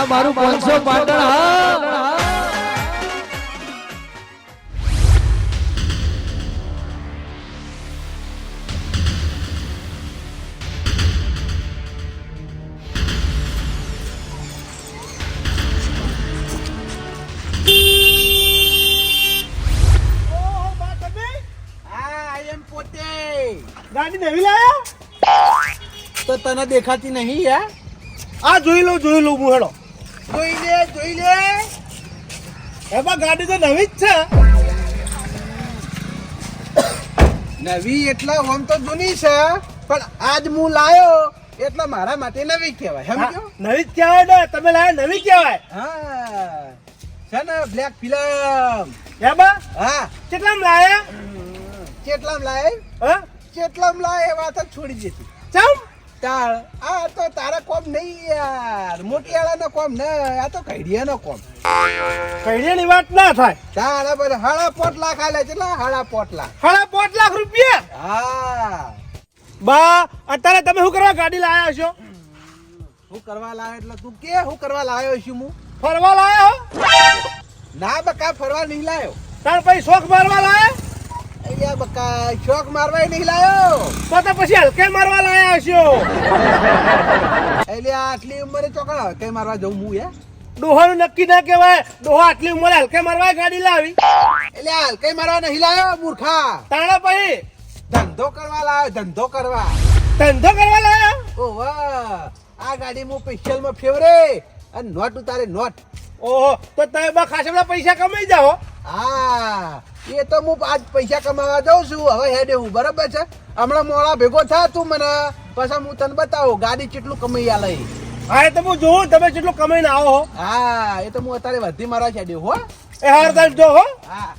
આ મારું પાંચસો પાટણ હા. ગાડી નવી લાયા? તો તને દેખાતી નહીં યાર આ જોઈ લો જોઈ લો હું હેડો. જોઈ લે જોઈ લે. એમાં ગાડી તો નવી જ છે. નવી એટલે આમ તો જૂની છે પણ આજ હું લાયો એટલે મારા માટે નવી કહેવાય. સમજો નવી જ કહેવાય ને તમે લાયા નવી કહેવાય. હા. છે ને બ્લેક ફિલ્મ એમાં? હા. કેટલામ લાયા? કેટલામ લાય? હા? કેટલામ લાય એ વાત છોડી દીધી. ચમ? તાર આ તો તારા કોમ નહીં યાર. મોટી વાળાનો કોમ ને આ તો કઈડિયાનો કોમ. કઈડિયાની વાત ના થાય. તારા બધા હાડા પોટ લાખ આલે છે હાડા પોટ લાખ હાડા પોટ લાખ રૂપિયા? હા. બા અત્યારે તમે શું કરવા ગાડી લાયા છો? હું કરવા લાયો એટલે તું કે હું કરવા લાયો છું હું? ફરવા લાયો હો? ના બકા ફરવા નહીં લાયો? તાર પછી શોખ મારવા લાયા? અહીંયા બકા શોખ મારવા નહીં લાયો. તો તો પછી હલકે મારવા લાયા હશો. એટલે આટલી ઉંમરે ચોકડા કઈ મારવા જવું હું યાર ડોહાનું નક્કી ના કહેવાય. ડોહા આટલી ઉંમરે હલકે મારવા ગાડી લાવી. એટલે હલકે મારવા નહીં લાયો મૂર્ખા. તાણા પછી ધંધો કરવા લાયો ધંધો કરવા. ધંધો કરવા લાયો? ઓ વાહ. આ ગાડી હું સ્પેશિયલમાં ફેવરે અને નોટ ઉતારે નોટ. ઓહો તો તમે બા ખાસા પૈસા કમાઈ જાઓ. હા એ તો હું આજ પૈસા કમાવા જાઉં છું. હવે હેડે હું બરાબર છે? હમણાં મોડા ભેગો થા તું મને પછી હું તને બતાવું ગાડી કેટલું કમાઈ આ લઈ હા એ તો હું જોઉં તમે જેટલું કમાઈને આવો હો. હા એ તો હું અત્યારે વધી મારા છે હો. એ હાર દસ જો હો. હા.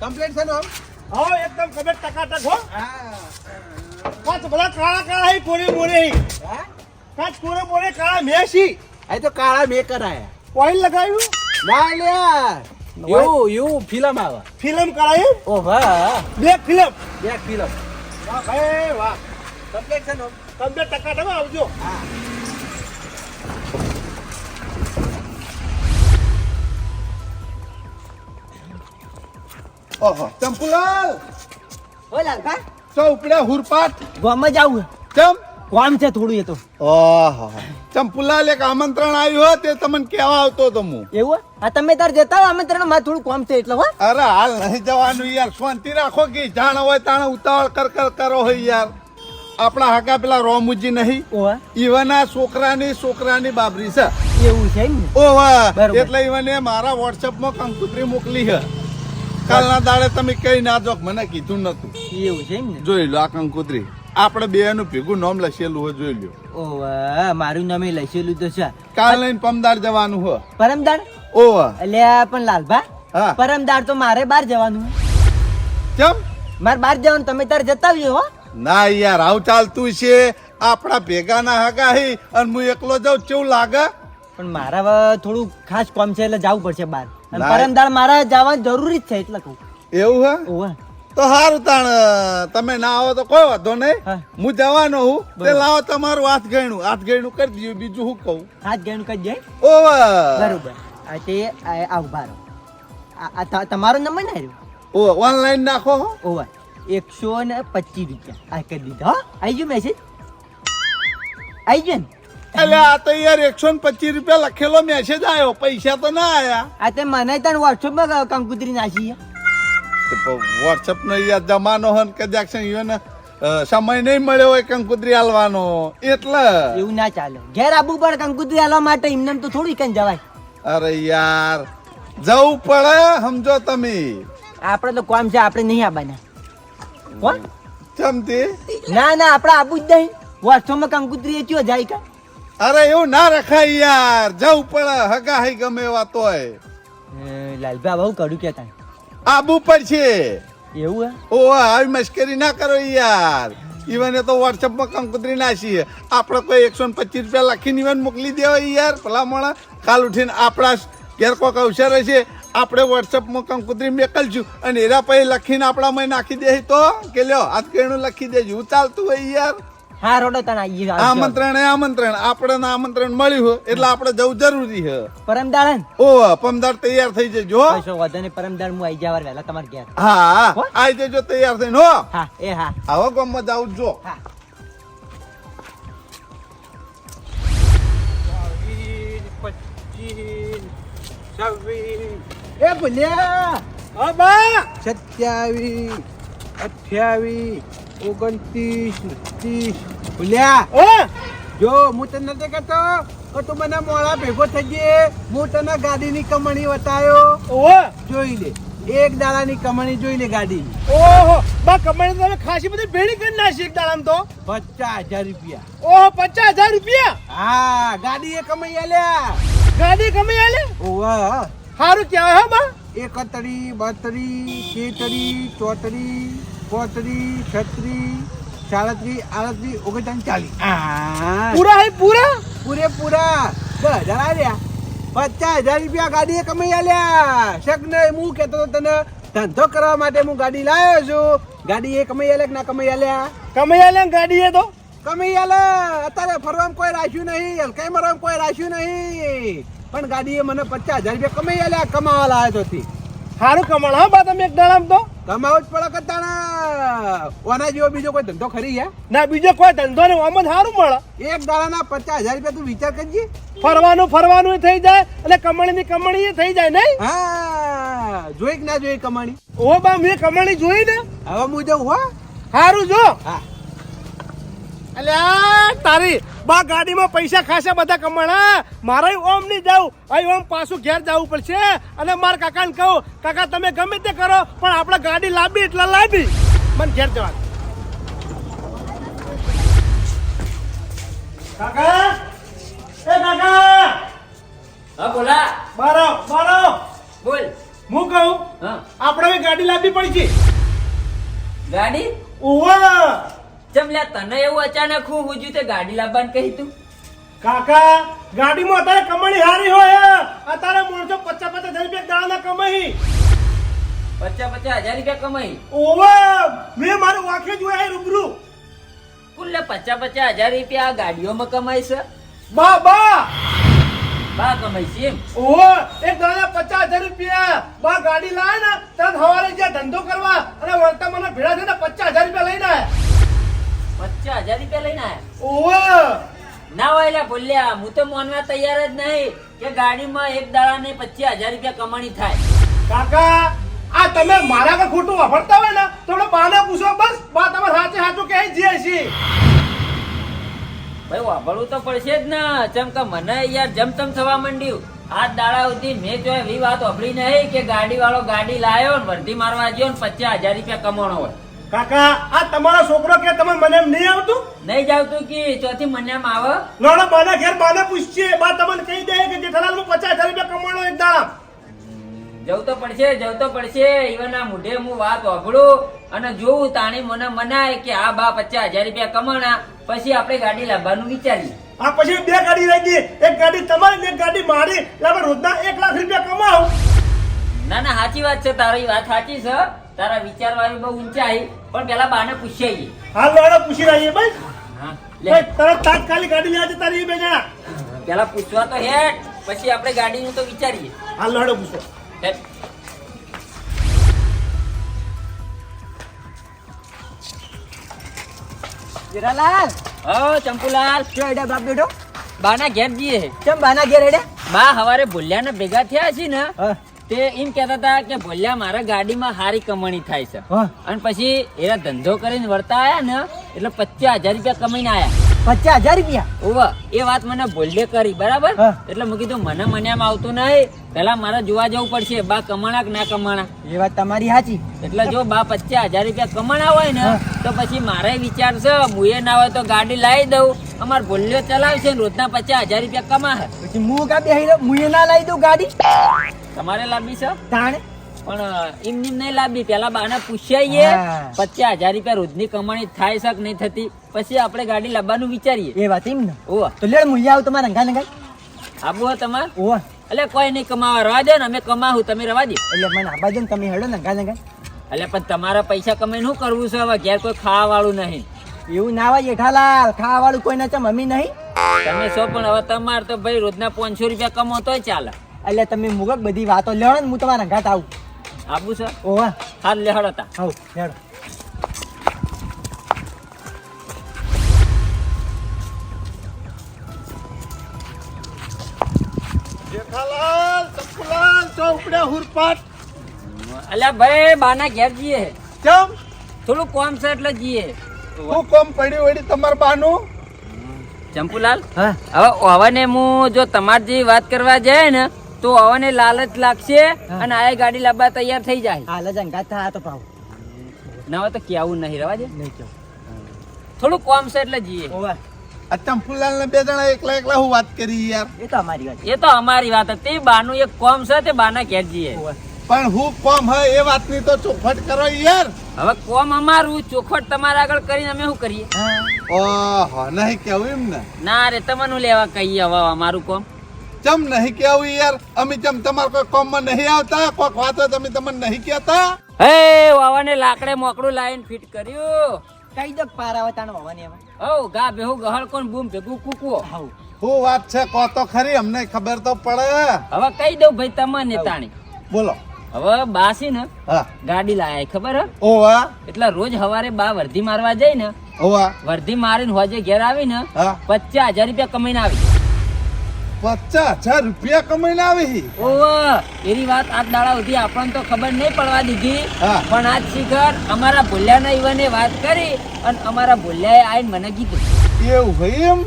કમ્પ્લેટ છે ને? હો એકદમ કમેન્ટ ટકાટક હો. હા. પાંચ ભલા કાળા કાળા હી કોરે મોરે હી. હા? પાંચ કોરે મોરે કાળા મેસી આ તો કાળા મેં કરાયા. ઓઇલ લગાવ્યું? ના લ્યા એવું એવું ફિલ્મ આવે. ફિલ્મ કરાયું ઓ વાહ. બે ફિલ્મ બે ફિલ્મ વાહ ભાઈ વાહ. કમ્પ્લેટ છે આમ? ટકા ટકાટક આવજો. હા. ઓહો. ચંપુલાલ! ઓ કા સો ઉપડે હુરપાટ ગમે જાવું ચમ કામ છે થોડું એ તો? ઓહો. ચંપુલાલ એક આમંત્રણ આવ્યું હો તે તમને કહેવા આવતો તો હું. એવું આ તમે તાર જતા હો આમંત્રણમાં થોડું કામ છે એટલે હો. અરે હાલ નહીં જવાનું યાર શાંતિ રાખો કે જાણ હોય તાણે ઉતાવળ કર કર કરો હોય યાર. આપણા હાકા પેલા રોમુજી નહીં. ઈવના છોકરાની છોકરાની બાબરી છે. એવું છે ઓવા એટલે ઈવને મારા વોટ્સઅપમાં કંકુત્રી મોકલી છે કાલના દાડે તમે કઈ ના જોક મને કીધું નતું. એવું છે જોઈ લો આ કંકુતરી. આપણે બે નું ભેગું નામ લખેલું હોય જોઈ લ્યો. ઓવા મારું નામે લખેલું તો છે. કાલ લઈને પમદાર જવાનું હો પરમદાર? ઓવા. એટલે પણ લાલભા? હા. પરમદાર તો મારે બહાર જવાનું કેમ? મારે બહાર જવાનું તમે તાર જતા આવજો હો. ના યાર આવું ચાલતું છે. આપણા ભેગા ના હગા હી અને હું એકલો જાઉં કેવું લાગે? પણ મારા થોડું ખાસ કામ છે એટલે જવું પડશે બહાર. પરમદાર મારે જવા જરૂરી જ છે એટલે કહું. એવું હે? ઓવા. તો સારું તાણ તમે ના આવો તો કોઈ વાંધો નહીં. હું. જવાનો હું. તે. લાવો તમારું હાથ ગયણું. હાથ ગયણું કરી દીધું. બીજું શું કહું? હાથ ગયું કરી જાય ઓ બરોબર. તે આ આ ઊભા રહો. આ- આ ત- તમારો નંબર ના રહ્યો ઓ ઓનલાઈન નાખો હો. ઓવર એકસો ને પચીસ રૂપિયા. આ કરી દીધા હા. આવી ગયો મેસેજ આવી ગયો ને? એટલે આ તો યાર એકસો ને પચીસ રૂપિયા લખેલો મેસેજ આવ્યો પૈસા તો ના આવ્યા આ તે મને તને વોટ્સઅપમાં કંકુતરી નાખી છે. વોટ્સઅપ નો યાર જમાનો હન કદાચ અ, સમય નહીં મળ્યો હોય કંકુતરી હાલવાનો. એટલે. એવું ના ચાલે. ઘેર આબુ પણ કંકુતરી હાલવા માટે એમને તો થોડી કઈ જવાય. અરે યાર જવું પડે સમજો તમે. આપણે તો કોમ છે આપણે નહીં આવવાના. કોણ ચમતી ના ના આપણે આબુ જ નહીં. વોટ્સઅપમાં કંકુતરી એ જાય કા? અરે એવું ના રખાય યાર જવું પડે હગા હઈ ગમે એવા તોય. લાલભાઈ લાલભા બહુ કડું કેતા આબુ પડશે એવું હે? ઓ આવી મશ્કરી ના કરો યાર. ઈવન તો વોટ્સઅપમાં કંકુતરી નાસી આપણે કોઈ એકસો ને પચીસ રૂપિયા લખીને ઈવન મોકલી દેવાય યાર ભલા મોણા. કાલ ઉઠીને આપણા ઘેર કોઈક અવસર હશે આપણે વોટ્સઅપમાં કંકુતરી મેકલશું. અને એના પછી લખીને આપણામાં નાખી દે તો? કે લ્યો હાથ કેણું લખી દેજો. હું ચાલતું હોય યાર. હા રોડો તને આઈએ આમંત્રણ એ આમંત્રણ. આપણે આમંત્રણ મળ્યું હોય એટલે આપણે જવું જરૂરી છે પરમદાળ ને? ઓ પમદાર તૈયાર થઈ જજો કશો વાંધો નહીં, પરમદાળ હું આઈ જવા વહેલા તમારે ઘેર. હા આઈ જજો તૈયાર થઈને હો. હા એ હા. આવો ગામમાં જાવ જો. હા. એ ભૂલ્યા. હા સત્યાવીસ અઠ્યાવીસ ઓગણત્રીસ ત્રીસ ભૂલ્યા જો હું તને નથી કહેતો કે તું મને મોડા ભેગો થઈ જઈએ હું તને ગાડીની કમાણી બતાયો. ઓહો! જોઈ લે. એક દાડાની કમાણી જોઈ લે ગાડી ઓહો! બા કમાણી તમે ખાસી બધી ભેળી કરી નાખી એક દાડામાં તો. પચાસ હજાર રૂપિયા. ઓહો પચાસ હજાર રૂપિયા? હા ગાડી એ કમાઈ આલ્યા. ગાડી કમાઈ આલે ઓવા સારું કહેવાય હા બા. એકતરી બત્રી તેતરી ચોતરી પોતરી છત્રી સાડત્રી આડત્રી ઓગણચાલીસ ચાલીસ. પૂરા હે પૂરા? પૂરેપૂરા દસ હજાર આવ્યા પચાસ હજાર રૂપિયા ગાડીએ કમાઈ આલ્યા. શક હું કહેતો હતો તને ધંધો કરવા માટે હું ગાડી લાવ્યો છું. ગાડી એ કમાઈ આલે કે ના કમાઈ આલ્યા કમાઈ આલે ગાડી એ તો? કમાઈ આલે. અત્યારે ફરવામાં કોઈ રાખ્યું નહીં હલકાઈ મરવામાં કોઈ રાખ્યું નહીં. પણ ગાડીએ મને પચાસ હજાર રૂપિયા કમાઈ આલ્યા કમાવા લાવ્યો તો સારું કમાણ હા બા તમે એક દળામ તો. કમાવો જ પડે કરતા ઓના જેવો બીજો કોઈ ધંધો ખરી હે ના બીજો કોઈ ધંધો ને આમ જ સારું મળે. એક દાડાના પચાસ હજાર રૂપિયા તું વિચાર કરજે. ફરવાનું ફરવાનું થઈ જાય અને કમાણી ની કમાણી થઈ જાય નહીં? હા જોઈ કે ના જોઈ કમાણી. ઓ બા મેં કમાણી જોઈ ને? હવે હું જઉં હો. સારું જો. હા. અલ્યા તારી બા ગાડીમાં પૈસા ખાશે બધા કમાણા મારે ઓમ નહીં જાવ અહીં ઓમ પાછું ઘેર જવું પડશે. અને મારા કાકાને કહું કાકા તમે ગમે તે કરો પણ આપણે ગાડી લાંબી એટલે લાંબી. મને ઘેર જવા કાકા? એ કાકા! હા બોલા. બારો બારો બોલ. હું કહું આપણે ગાડી લાંબી પડી ગાડી? ઓવા ચમ લ્યા તને એવું અચાનક હું હું તે ગાડી લાવવાનું કહી તું? કાકા ગાડીમાં અત્યારે કમાણી હારી હોય અત્યારે માણસો પચાસ પચાસ હજાર રૂપિયા દાણા કમાઈ. પચાસ પચાસ હજાર રૂપિયા કમાઈ? ઓવે મેં મારું વાંખે જોયા હે રૂબરૂ. કુલ્લે પચાસ પચાસ હજાર રૂપિયા આ ગાડીઓમાં કમાઈ છે? બા બા. બા કમાઈ છે એમ? ઓહો એક દાડા પચાસ હજાર રૂપિયા. બા ગાડી લાવે ને તરત સવારે જ્યાં ધંધો કરવા અને વળતા મને ભેળા થઈને પચાસ હજાર રૂપિયા લઈને આયા. પચાસ હજાર રૂપિયા લઈને આયા. ના હોય લ્યા ભૂલ્યા હું તો માનવા તૈયાર જ નહીં કે ગાડીમાં એક દાડા ને પચીસ હજાર રૂપિયા કમાણી થાય. કાકા આ તમે મારા આગળ ખોટું વાપરતા હોય ને તો બાને પૂછો બસ બા તમારે સાચે સાચું કહે જે છે ભાઈ વાપરવું તો પડશે જ ને. કે મને યાર જમતમ થવા માંડ્યું. આ દાડા સુધી મેં જો એવી વાત વાપરી નહીં કે ગાડી વાળો ગાડી લાયો ને વર્ધી મારવા ગયો ને પચાસ હજાર રૂપિયા કમાણો હોય. કાકા આ તમારો છોકરો કે તમે મને નહીં આવતું? નહીં જાવતું કે ચોથી મને આવે? લોડો બાના ઘેર બાને પૂછશે બા તમને કહી દે કે જેઠાલાલ હું પચાસ હજાર રૂપિયા કમાણો એક દાડા જવું તો પડશે જવું તો પડશે. ઈવન મુઢે હું વાત વાપડું અને જોઉં તાણી મને મનાય કે આ બા પચાસ હજાર રૂપિયા કમાણા. પછી આપણે ગાડી લાવવાનું વિચારીએ. આ પછી બે ગાડી લઈ ગઈ. એક ગાડી તમારી એક ગાડી મારી. એટલે રોજના એક લાખ રૂપિયા કમાવ. ના ના સાચી વાત છે તારી વાત સાચી છે. તારા વિચારવાની બહુ ઊંચાઈ પણ પેલા બાને પૂછી આવી હાલ લોડો પૂછી રહીએ ભાઈ. તરત તાત્કાલિક ગાડી લેવા તારી એ બે પેલા પૂછવા તો હેઠ પછી આપણે ગાડીનું તો વિચારીએ. હાલ લોડો પૂછો. હેઠ. જીરાલાલ ઓ ચંપુલાલ. શું હેડે બાપ બેઠો? બાના ઘેર જઈએ. કેમ બાના ઘેર હેડે? બા હવારે ભૂલ્યા ને ભેગા થયા છે ને હા. તે એમ કહેતા હતા કે ભોલ્યા મારા ગાડીમાં સારી કમાણી થાય છે. અને પછી એના ધંધો કરીને વળતા આયા ને એટલે પચાસ હજાર રૂપિયા કમાઈને આયા. પચાસ હજાર રૂપિયા? ઓવા એ વાત મને ભોલ્ય કરી બરાબર? એટલે મૂકી કીધું મને મને એમ આવતું નહીં. પેલા મારે જોવા જવું પડશે બા કમાણા કે ના કમાણા. એ વાત તમારી સાચી. એટલે જો બા પચાસ હજાર રૂપિયા કમાણા હોય ને તો પછી મારે વિચાર છે મુએ ના હોય તો ગાડી લાવી દઉં. અમાર ભોલ્યો ચલાવશે રોજના પચાસ હજાર રૂપિયા કમાશે. પછી હું કાપી મુએ ના લાવી દઉં ગાડી? તમારે લાંબી છે? તાણે? પણ એમ નિમ નહીં લાંબી. પેલા બાને પૂછાઈએ પછી હજાર રૂપિયા રોજની કમાણી થાય શક નહીં થતી? પછી આપણે ગાડી લાવવાનું વિચારીએ. એ વાત એમ ને? ઓવા તો લેડ મૂલ્ય આવું તમારા રંગા રંગા આબુ હો તમાર. ઓહ. એટલે કોઈ નહીં કમાવા રવા દે ને અમે કમાવું તમે રવા દે. એટલે મને આબા દે ને તમે હેડો રંગા રંગા એટલે પણ તમારા પૈસા કમાઈને શું કરવું છે? હવે ઘેર કોઈ ખાવા વાળું નહીં. એવું ના હોય જેઠાલાલ ખાવા વાળું કોઈ ના મમ્મી નહીં. તમે છો પણ હવે તમારે તો ભાઈ રોજના પાંચસો રૂપિયા કમો તોય ચાલે. એટલે તમે મુગક બધી વાતો લેણો ને હું તમારા ઘાટ આવું. આવું છે? ઓવા હાલ લેહડો તા હો લેવડો જેઠાલાલ ચંપુલાલ ચોપડે હુરપાટ. અલ્યા ભાઈ બાના ઘેર જઈએ. કેમ? થોડું કોમ છે એટલે જઈએ. હું કોમ પડ્યું વળી તમાર બાનું? ચંપુલાલ હા. હવે ને હું જો તમારી જેવી વાત કરવા જાય ને તો હવે લાલચ લાગશે અને આ ગાડી લાવવા તૈયાર થઈ જાય. હાલ જ અંગાત થા તો પાવ. ના હોય તો કેવું નહીં રવા દે. નહીં કેવું. થોડું કોમ છે એટલે જઈએ. ઓવા આ ચંપુલાલ ને બે જણા એકલા એકલા હું વાત કરી યાર? એ તો અમારી વાત એ તો અમારી વાત હતી. બાનું એક કોમ છે તે બાના ઘેર જઈએ. પણ હું કોમ હે એ વાતની તો ચોખવટ કરો યાર. હવે કોમ અમારું ચોખવટ તમારા આગળ કરીને અમે શું કરીએ? ઓહો નહીં કેવું એમ ને ના રે તમને લેવા કહીએ હવે અમારું કોમ? ચમ નહીં કેવું યાર? અમે ચમ તમાર કોઈ કોમમાં નહીં આવતા? કોઈક વાતો તમે તમને નહીં કહેતા? હે વાવાને લાકડે મોકડું લાઈન ફિટ કર્યું. કઈ દક પાર આવે હોવાની એમાં હવ ગા બેહુ ગહળ કોણ બૂમ ભેગું કૂકવો. શું વાત છે? કહો તો ખરી અમને ખબર તો પડે. હવે કહી દઉં ભાઈ તમને તાણી. બોલો. હવે બાસી ને હા. ગાડી લાયા ખબર હે? ઓવા. એટલે રોજ હવારે બા વર્ધી મારવા જાય ને ઓવા. વર્ધી મારીને હોજે ઘેર આવી ને પચાસ હજાર રૂપિયા કમાઈને આવી પચાસ હજાર રૂપિયા કમાઈને આવી ઓહો એની વાત આજ દાડા સુધી આપણને તો ખબર નહીં પડવા દીધી. પણ આજ શિખર અમારા ભૂલ્યાના ઈવને વાત કરી અને અમારા ભૂલ્યાએ આવીને મને કીધું. એવું હોય એમ?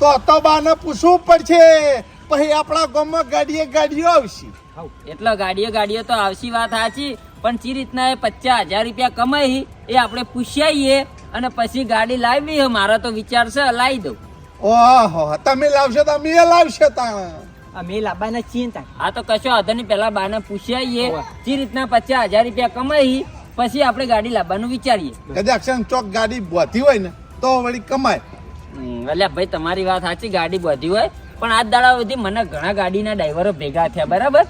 તો તો બાને પૂછવું પડશે પછી આપણા ગામમાં ગાડીએ ગાડીઓ આવશે. એટલે ગાડીએ ગાડીઓ તો આવશી વાત સાચી પણ ચી રીતના એ પચાસ હજાર રૂપિયા કમાઈ એ આપણે પૂછાઈએ અને પછી ગાડી લાવી હે મારો તો વિચાર છે લાવી દઉં. ઓહો તમે લાવશો તો અમે લાવશો તાણ અમે લાવવાના છીએ ને તાન. આ તો કશો વાંધો નહીં પેલા બાને પૂછી આવીએ. જે રીતના પચાસ હજાર રૂપિયા કમાઈ પછી આપણે ગાડી લાવવાનું વિચારીએ. કદાચ ચોક ગાડી બોધી હોય ને તો વળી કમાય. એટલે ભાઈ તમારી વાત સાચી ગાડી બધી હોય. પણ આ દાડા સુધી મને ઘણા ગાડીના ડ્રાઈવરો ભેગા થયા બરાબર?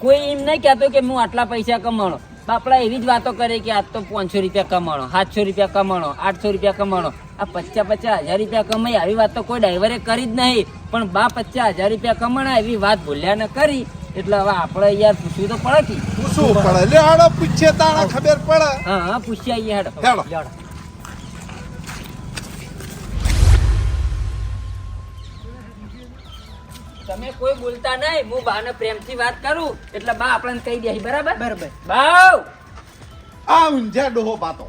કોઈ એમ નહીં કહેતો કે હું આટલા પૈસા કમાણો. બાપડા એવી જ વાતો કરે કે આજ તો પાંચસો રૂપિયા કમાણો સાતસો રૂપિયા કમાણો આઠસો રૂપિયા કમાણો. આ પચાસ પચાસ હજાર રૂપિયા કમાઈ આવી વાત તો કોઈ ડ્રાઈવરે કરી જ નહીં. પણ બા પચાસ હજાર રૂપિયા કમાણા એવી વાત ભૂલ્યા ને કરી. એટલે હવે આપણે યાર પૂછવું તો પડે કે પૂછવું પડે. લે હાડો પૂછીએ તાણે ખબર પડે. હા હા પૂછી આવીએ હેડો. હેડો. તમે કોઈ બોલતા નહીં હું બાને પ્રેમથી વાત કરું એટલે બા આપણને કહી દે બરાબર? બરાબર. બાવ! આ ઊંઝા ડોહો પાતો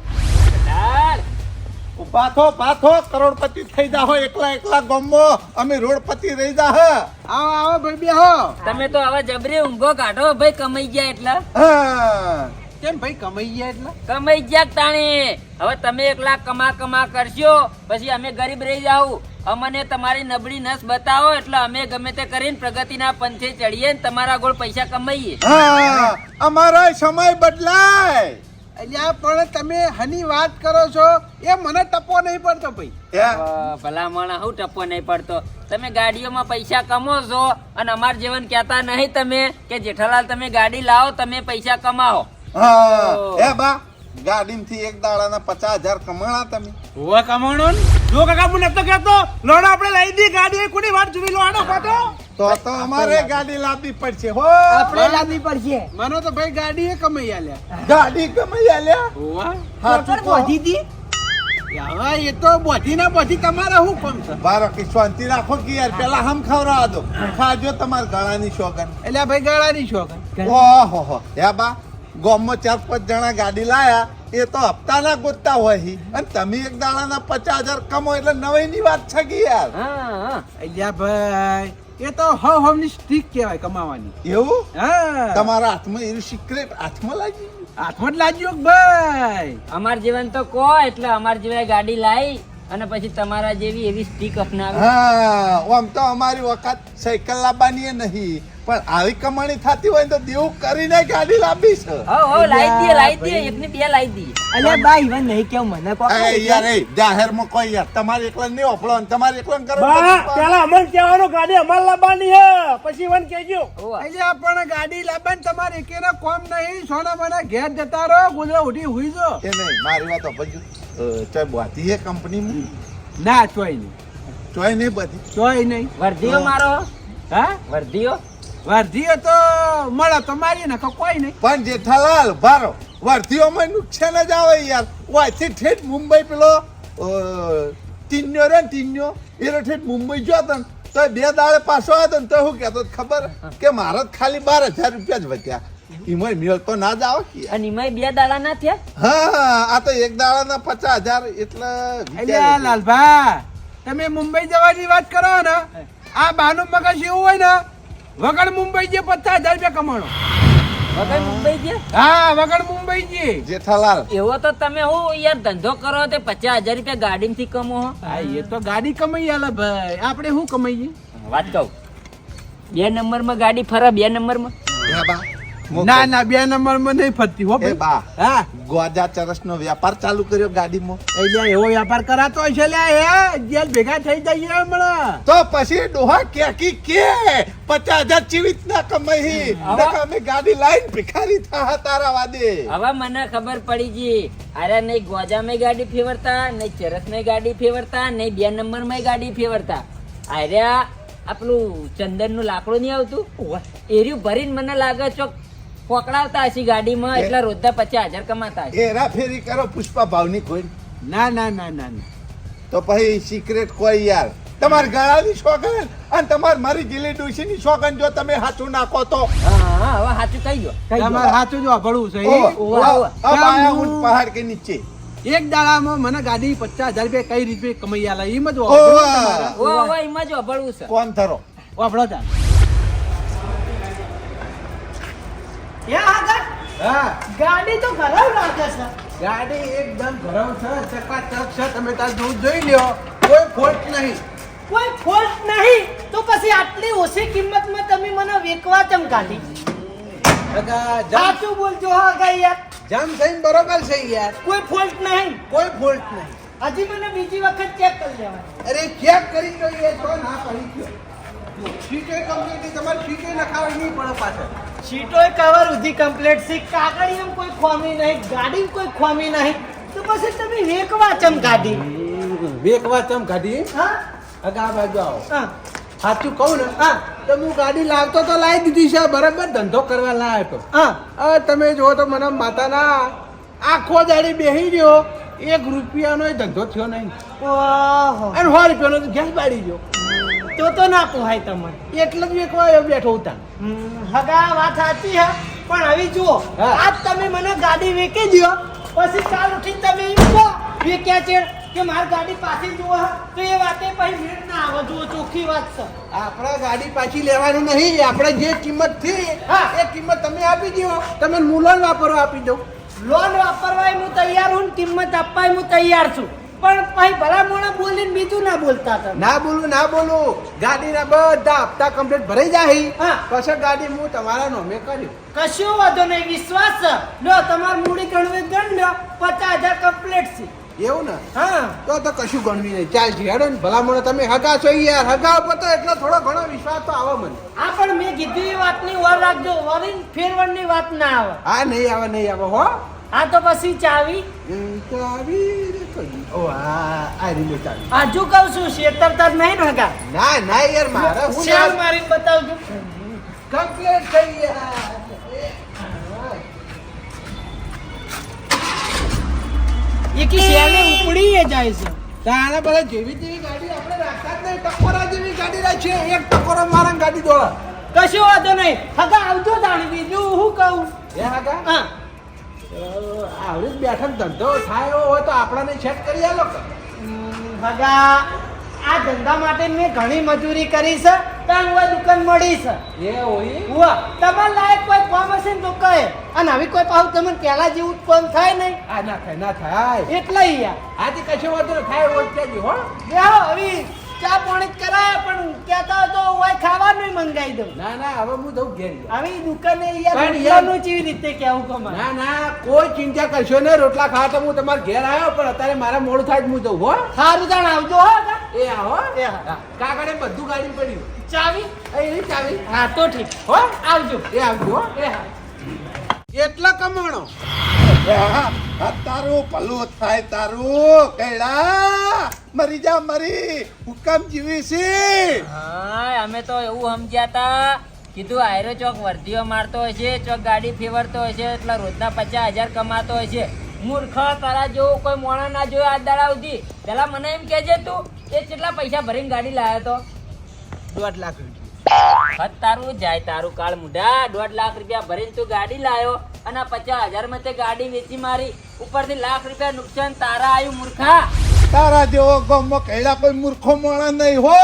પાથો પાથો કરોડપતિ થઈ જા હો એકલા એકલા ગામમાં. અમે રોડપતિ રહી જા હે. આવો આવો ભાઈ બેહો તમે તો હવે જબરી ઊંઘો કાઢો ભાઈ કમાઈ ગયા એટલે. હા. કેમ ભાઈ કમાઈ ગયા એટલે? કમાઈ ગયા તાણી? હવે તમે એકલા કમા કમા કરશો પછી અમે ગરીબ રહી જાવ અમને તમારી નબળી નસ બતાવો એટલે અમે ગમે તે કરીને પ્રગતિના પંથે ચડીએ ને તમારા ગોળ પૈસા કમાઈએ. અમારો સમય બદલાય. અલ્યા પણ તમે હની વાત કરો છો એ મને ટપો નહીં પડતો ભાઈ. ભલા માણા હું ટપો નહીં પડતો. તમે ગાડીઓમાં પૈસા કમો છો અને અમાર જીવન કહેતા નહીં તમે કે જેઠાલાલ તમે ગાડી લાવો તમે પૈસા કમાવો. હા એ બા ગાડીમાંથી એક દાડાના પચાસ હજાર કમાણા તમે. હું કમાણો ને? જો કાકા હું નતો કહેતો લોડો આપણે લઈ દી ગાડી એ કોની વાત જોઈ લો આનો પાટો તો તો અમારે ગાડી લાવવી પડશે હો. આપણે લાવવી પડશે. મને તો ભાઈ ગાડી એ કમાઈ આલ્યા. ગાડી કમાઈ આલ્યા? હોવા. હા કહો. વધી હતી હવે એ તો બધી ના બધી તમારા શું કોમ છે? બારો કે શાંતિ રાખો કે યાર પેલા હમ ખવડાવવા દો. ખાજો તમાર ગળાની શોગન. એટલે ભાઈ ગાળાની શોખ ઓહો હો હે. બા ગોમમાં ચાર પાંચ જણા ગાડી લાયા એ તો હપ્તાના ગોતતા હોય હી. અને તમે એક દાડાના પચાસ હજાર કમો એટલે નવાઈની વાત છે કે યાર? હા હા. અલ્યા ભાઈ એ તો હવ હવની સ્ટીક કહેવાય કમાવાની. એવું? હા. તમારા હાથમાં એનું સિક્રેટ હાથમાં લાગી હાથમાં જ લાગ્યો ભાઈ. અમાર જીવન તો કો એટલે અમાર જેવા ગાડી લાવી અને પછી તમારા જેવી એવી સ્ટીક અપનાવી. હા આમ તો અમારી વખત સાયકલ લાવવાની એ નહીં. પણ આવી કમાણી થતી હોય ને તો દેવું કરીને ગાડી લાવી છે. હો હો લાવી દઈએ લાવી દઈએ એકની બે લાઈ દઈએ અલે બા ઈવન નહીં કેવું મને કો એ યાર એ જાહેરમાં કોઈ યાર તમારે એકલા નહીં ઓપળો અને તમારે એકલા કરો બા પેલા અમન કહેવાનું ગાડી અમાર લાવવાની હે. પછી વન કેજો હોવે. પણ ગાડી લાવવાની તમારે એકેનો કોમ નહીં. સોના મને ઘેર જતા રહો ગુજરા ઉઠી હુઈ જો એ નહીં મારી વાત ભજુ ચાય બાતી હે કંપનીમાં? ના ચોય નહીં. ચોય નહીં બધી. ચોય નહીં. વર્ધીઓ મારો. હા? વર્ધીઓ વર્ધીઓ તો મળે તો મારી નાખો કોઈ નહીં. પણ જેઠાલાલ ભારો વર્ધીઓમાં નુકસાન જ આવે યાર. વાયથી ઠેઠ મુંબઈ પેલો ટીન્યો રે ટીન્યો એનો ઠેઠ મુંબઈ જો હતો ને તો બે દાડે પાછો આવ્યો ને તો શું કહેતો હતો ખબર કે મારા ખાલી બાર હજાર રૂપિયા જ વધ્યા. એમાં મેળ તો ના જ આવે કે અને એમાંય બે દાડા ના થયા? હા આ તો એક દાડાના પચાસ હજાર એટલે લાલભા તમે મુંબઈ જવાની વાત કરો ને આ બાનું મગજ એવું હોય ને વગર મુંબઈ જે પચાસ હજાર રૂપિયા કમાણો. વગર મુંબઈ જે? હા વગર મુંબઈ જે. જેઠાલાલ. એવો તો તમે હું યાર ધંધો કરો તે પચાસ હજાર રૂપિયા ગાડીમાંથી કમો હા. એ તો ગાડી કમાઈ આલે ભાઈ. આપણે શું કમાઈએ? વાત કહું. બે નંબરમાં ગાડી ફરે બે નંબરમાં. હે બા. મોકલ. ના ના બે નંબરમાં નહીં ફરતી હો એ બા હા. ગોજા ચરસનો વ્યાપાર ચાલુ કર્યો ગાડીમાં. એટલે એવો વ્યાપાર કરાતો છે લે એ જેલ ભેગા થઈ જઈએ હમણાં. તો પછી ડોહા કે કે? પચાસ હજાર ચીવિત ના કમાઈ. અમે ગાડી લાઈન ભિખારી થા તારા વાદે. હવે મને ખબર પડી ગઈ. અરે નહીં ગોજામાં ગાડી ફેવરતા નહીં ચરસમાં ગાડી ફેવરતા નહીં બે નંબરમાં ગાડી ફેવરતા. અરે આ પેલું ચંદનનું લાકડું નહીં આવતું? એર્યું ભરીને મને લાગે ચોક પકડાવતા હશે ગાડીમાં એટલે રોજના પચાસ હજાર કમાતા હશે. હેરા ફેરી કરો પુષ્પા ભાવની કોઈ. ના ના ના ના તો પછી સિક્રેટ કોઈ યાર. તમારે ગળાની શોખન અને તમારે મારી ગીલી ડુસીની શોખન જો તમે હાચું નાખો તો. હા હાચું કહી દો તમારે હાચું જો ભળવું છે આ હું પહાડ કે નીચે. એક દાડામાં મને ગાડી પચાસ હજાર રૂપિયા કઈ રીતે કમાઈ આલા? એમ જ એમ જ વાપરવું છે. કોણ થરો વાપરો ચાલ હા. ગાડી તો ખરાબ લાગે છે. ગાડી એકદમ ગરમ છે ચકાચક છે તમે તાર દૂધ જોઈ લ્યો. કોઈ ફોલ્ટ નહીં. કોઈ ફોલ્ટ નહીં. તો પછી આટલી ઓછી કિંમતમાં તમે મને વેકવા ચમ કાઢી? સાચું બોલજો હા ગઈ યાર. જમ થઈને બરોબર છે યાર. કોઈ ફોલ્ટ નહીં. કોઈ ફોલ્ટ નહીં. હજી મને બીજી વખત ચેક કરી લેવાય અરે ચેક કરી જોઈએ તો ના પડી ગયો. સીટે કમ્પ્લીટ તમારે સીટે નખાવી નહીં પડે પાછળ. સીટોય કવર ઉધી કમ્પ્લીટ છે. કાગળિયામાં કોઈ ખોમી નહીં ગાડીમાં કોઈ ખોમી નહીં. તો પછી તમે વેકવા ચમ કાઢી વેકવા ચમ કાઢી હા? અગા બાજુ આવો. હા. સાચું કહું ને હા. તો હું ગાડી લાવતો તો લાવી દીધી છે બરાબર? ધંધો કરવા લાવ્યો હા. હવે તમે જો તો મને માતાના આખો દાડી બેહી ગયો. એક રૂપિયાનો ધંધો થયો નહીં. અને સો રૂપિયાનો ગેસ બાળી ગયો. તો તો ના પોહાય તમને. એટલે જ વેકવા બેઠો ઉતા હમ, હગા વાત સાચી હે. પણ હવે જુઓ. આજ તમે મને ગાડી વેકી દ્યો પછી કાલ ઉઠી તમે વેચ્યા છે કે મારી ગાડી પાછી જુઓ તો એ વાતે પછી મેળ ના આવે જુઓ ચોખ્ખી વાત છે. આપણે ગાડી પાછી લેવાનું નહીં આપણે જે કિંમતથી હા. એ કિંમત તમે આપી દો તમે મૂલન વાપરવા આપી દો લોન વાપરવાય હું તૈયાર હું કિંમત આપવાય હું તૈયાર છું. પણ ભાઈ ભલા મોણા બોલીને બીજું ના બોલતા હતા. ના બોલું ના બોલું. ગાડીના બધા હપ્તા કમ્પ્લીટ ભરાઈ જાય. હા. પછી ગાડી હું તમારા નોમે કર્યું. કશો વાંધો નહીં વિશ્વાસ. લો તમારું મૂડી ગણવી ગણ લો. પચાસ હજાર કમ્પ્લીટ છે. એવું ને? હા. તો તો કશું ગણવી નહીં. ચાલ છે હેડો ને ભલામણો તમે હગા છો યાર. હગા ઉપર તો એટલો થોડો ઘણો વિશ્વાસ તો આવે મને. આ પણ મેં કીધી વાતની ઓર રાખજો. વરીન ફેરવણની વાત ના આવે. હા નહીં આવે નહીં આવે હો. આ તો પછી ચાવી. કઈ. ઓ હા આ રીલે ચાવી. આજુ કહું છું શેતરતર નહીં ભગા ના ના યાર મારા હું શેર મારીને બતાવજો કમ્પ્લીટ થઈ એકી શેલે ઉપડી જાય છે. તાણે જેવી તેવી ગાડી આપણે રાખતા જ નહીં. ટકોરા જેવી ગાડી રાખીએ. એક ટકોરો મારા ગાડી દોડા. કશું વાંધો નહીં. હગા આવજો તાણી બીજું હું કહું. એ હગા? હા. આવડી જ બેઠક ધંધો થાય હોય તો આપણાને સેટ કરી આલો હગા આ ધંધા માટે મેં ઘણી મજૂરી કરી છે ત્યાં હું દુકાન મળી છે. એ હોય? હુઆ તમારા લાયક કોઈ ફોર્મ હશે ને તો કહે. અને હવે કોઈ પાછું તમને પહેલા જેવું ઉત્પન્ન થાય નહીં. આ ના થાય ના થાય. એટલે યાર આથી કશું વાંધો થાય એવો જ હો. હવે. ચા પાણી કરાય પણ કહેતા તો ઓય ખાવાનું મંગાઈ દઉં. ના ના હવે હું દઉં ઘેર આવી હવે દુકાને યાર રોટલાનું કેવી રીતે કેવું કમા ના ના કોઈ ચિંતા કરશો ને રોટલા ખાવા તો હું તમારા ઘેર આવ્યો પણ અત્યારે મારા મોડું થાય હું દઉં હો. સારું જાણ આવજો હો. એ આવો એ હા. કાગળે બધું ગાડી પડ્યું ચાવી? એ એની ચાવી. હા તો ઠીક. હો. આવજો. એ આવજો હો. એ હા. એટલા કમાણો. હા. તારું ભલું થાય, તારું. કૈડા મરી જા, મરી. હુકમ જીવી છે. હા અમે તો એવું સમજ્યા તા કીધું આયરો ચોક વર્ધીઓ મારતો હશે ચોક ગાડી ફેવરતો હશે એટલે રોજના પચાસ હજાર કમાતો હોય છે. મૂર્ખ તારા જેવું કોઈ મોણા ના જોયો આ દાડા સુધી. પેલા મને એમ કહેજે તું એ કેટલા પૈસા ભરીને ગાડી લાવ્યો તો? દોઢ લાખ હદ તારું જાય તારું કાળ મુઢા દોઢ લાખ રૂપિયા ભરીને તું ગાડી લાયો અને પચાસ હજારમાં તે ગાડી વેચી મારી. ઉપરથી લાખ રૂપિયા નુકસાન તારા આવ્યું મૂર્ખા. તારા જેવો ગમ કહેલા કોઈ મૂર્ખો માણસ નહીં હો.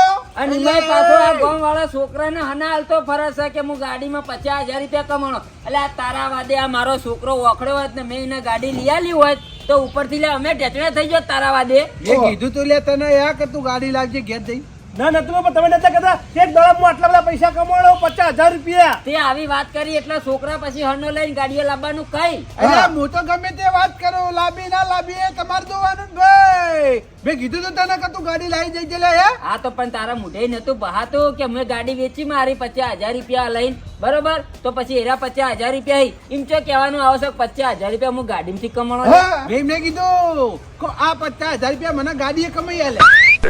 અને મેં પાછો આ ગમ વાળા છોકરાને હના હાલતો ફરે છે કે હું ગાડીમાં પચાસ હજાર રૂપિયા કમાણો. એટલે આ તારા વાદે આ મારો છોકરો ઓખડ્યો હોત ને મેં એને ગાડી લઈ આલી હોત તો ઉપરથી લે અમે ઢેચણા થઈ ગયો તારા વાદે. એ કીધું તું લે તને યા કે તું ગાડી લાવજે ઘેર જઈ. ના નથી પણ તમે નતા કહેતા. એક દોડા હું આટલા બધા પૈસા કમાડો પચાસ હજાર રૂપિયા. તે આવી વાત કરી એટલે છોકરા પછી હરનો લઈને ગાડીએ લાવવાનું કઈ? અરે હું. તો ગમે તે વાત કરું લાભી ના લાંબી એ તમારે જોવાનું ભાઈ મેં કીધું તું તને કે તું ગાડી લાવી જઈ લે હે? હા તો પણ તારા મુઢે નતું બહાતું કે મેં ગાડી વેચી મારી પચાસ હજાર રૂપિયા લઈને? બરોબર? તો પછી એરા પચાસ હજાર રૂપિયા. એમ ચો કહેવાનું આવશ્યક પચાસ હજાર રૂપિયા હું ગાડીમાંથી કમાણો કમાવાનું મેં કીધું. આ પચાસ હજાર રૂપિયા મને ગાડીએ કમાઈ આલે.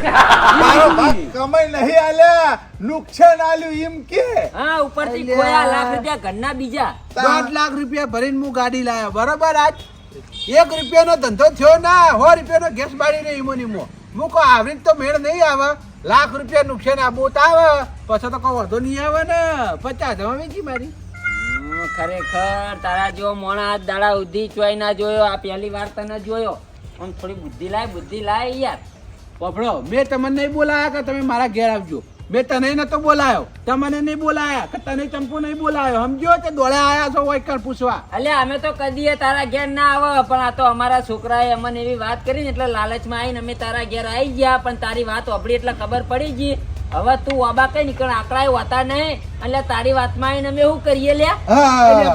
મારો ભાગ કમાઈ નહીં આલ્યા. નુકસાન આલ્યું એમ કે. હા ઉપરથી અલ્યા. લાખ રૂપિયા ઘરના બીજા. દોઢ લાખ રૂપિયા ભરીને હું ગાડી લાવ્યો બરોબર આજ? એક રૂપિયાનો ધંધો થયો ના. સો રૂપિયાનો ગેસ બાળી રહી ઈમો નીમો હું કહું આવી તો મેળ નહીં આવે. લાખ રૂપિયા નુકસાન આબુ તો આવે. પછી તો કોઈ વધુ નહીં આવે ને. પચાસ વેચી મારી. ખરેખર તારા જો મોણા હાથ દાડા ઉધી ચોઈ ના જોયો આ પહેલી વાર તને જોયો. આમ થોડી બુદ્ધિ લાય બુદ્ધિ લાય યાર. પફડો મેં તમને નહીં બોલાયા કે તમે મારા ઘેર આવજો. મેં તને નતો બોલાયો. તમને નહીં બોલાયા કે તને ચંપુ નહીં બોલાયો. સમજો તે દોડે આયા છો વૈકર પૂછવા. એટલે અમે તો કદીએ તારા ઘેર ના આવે પણ આ તો અમારા છોકરાએ અમને એવી વાત કરી ને એટલે લાલચમાં આવીને અમે તારા ઘેર આવી ગયા પણ તારી વાત વાપરી એટલે ખબર પડી ગઈ. હવે તું વાબા કઈ નીકળ આકડાય વાતા નહીં. એટલે તારી વાતમાં આવીને અમે શું કરીએ લ્યા?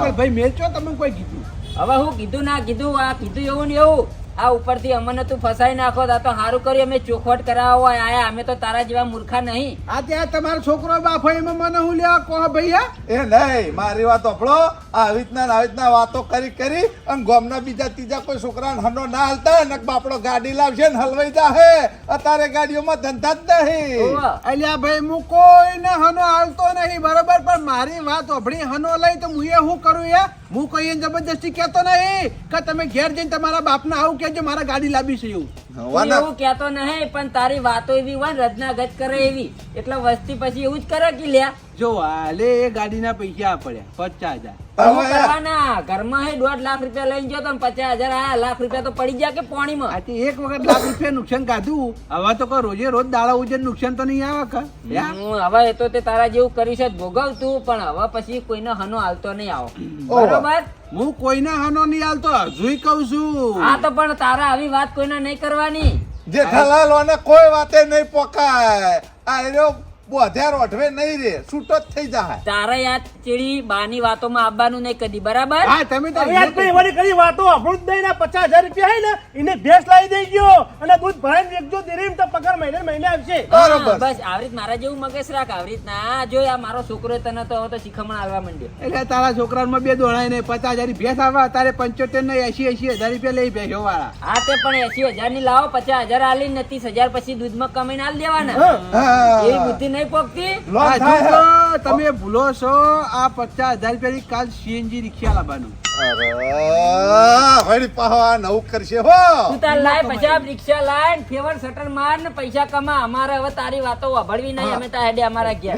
પણ ભાઈ મેં છો તમે કોઈ કીધું? હવે હું કીધું ના કીધું આ કીધું એવું ને એવું. આ ઉપરથી અમને તું ફસાઈ નાખો તો સારું કર્યું અમે ચોખવટ કરાવવા આયા અમે તો તારા જેવા મૂર્ખા નહીં. આ ત્યાં તમારો છોકરો બાફો એમાં મને હું લેવા કહો ભાઈ એ નહીં મારી વાત ઓફળો આવી રીતના આવી રીતના વાતો કરી કરી અને ગોમના બીજા ત્રીજા કોઈ છોકરા હનો ના હાલતા ને બાપડો ગાડી લાવશે ને હલવાઈ જાહે. અત્યારે ગાડીઓમાં ધંધા જ નહીં. અલ્યા ભાઈ હું કોઈને હનો હાલતો નહીં બરોબર? પણ મારી વાત ઓભળી હનો લઈ તો હું એ શું કરું યાર હું કોઈ એને જબરદસ્તી કહેતો નહીં કે તમે ઘેર જઈને તમારા બાપને આવું કહેજો મારા ગાડી લાવી છે એવું. એવું કહેતો નહીં પણ તારી વાતો એવી હોય ને રચના ગત કરે એવી. એટલે વસ્તી પછી એવું જ કરે કે લ્યા? જો હાલે એ ગાડીના પૈસા પડ્યા પચાસ હજાર. ઘરમાં હે દોઢ લાખ રૂપિયા લઈને ગયો તો ને પચાસ હજાર આયા લાખ રૂપિયા તો પડી ગયા કે પાણીમાં? આ એક વખત લાખ રૂપિયા નુકસાન કાઢું. હવે તો કોઈ રોજે રોજ દાડા ઉજે નુકસાન તો નહીં આવે કે હું હવે એ તો તે તારા જેવું કરી છે ભોગવતું પણ હવે પછી કોઈને હનો હાલતો નહીં આવો. બરોબર? હું કોઈને હનો નહીં હાલતો હજુય કહું છું. હા તો પણ તારા આવી વાત કોઈને નહીં કરવાની. જેઠાલાલ કોઈ વાતે નહીં પોકાય. આ એરો બોધ્યા નહીં રે છૂટો જ થઈ જાય. તારે યાદ ચીડી બાની વાતોમાં આવવાનું નહીં કદી બરાબર? હા તમે તો યાદ કરી વળી કરી વાતો આપણું જ દઈ ને પચાસ હજાર રૂપિયા હે ને એને ભેંસ લાવી દઈ ગયો અને દૂધ ભરાઈને વેચજો ધીરે તો પગાર મહિને મહિને આવશે. બરોબર. બસ આવરીત મારા જેવું મગજ રાખ આવરીત ના જો આ મારો છોકરો તને તો હવે તો શીખમણ આવવા માંડ્યો. એટલે તારા છોકરામાં બે દોડાય ને પચાસ હજાર ભેસ આવવા તારે પંચોતેર ને એસી એસી હજાર રૂપિયા લઈ ભેંસો વાળા હા તે પણ એસી હજારની લાવો પચાસ હજાર આલી ને ત્રીસ હજાર પછી દૂધમાં કમાઈને આલ દેવાના. એ બુદ્ધિ નહીં પોકતી તમે ભૂલો છો આ પચાસ હજાર રૂપિયાની કાલ સીએનજી રિક્ષા લાવવાનું. અરે નવું કરશે હો. તું તાર લાય પછી રિક્ષા લાય ને ફેવર શટર માર ને પૈસા કમા. અમારે હવે તારી વાતો વાભળવી નહીં. અમે તાર હેડે અમારા ઘેર.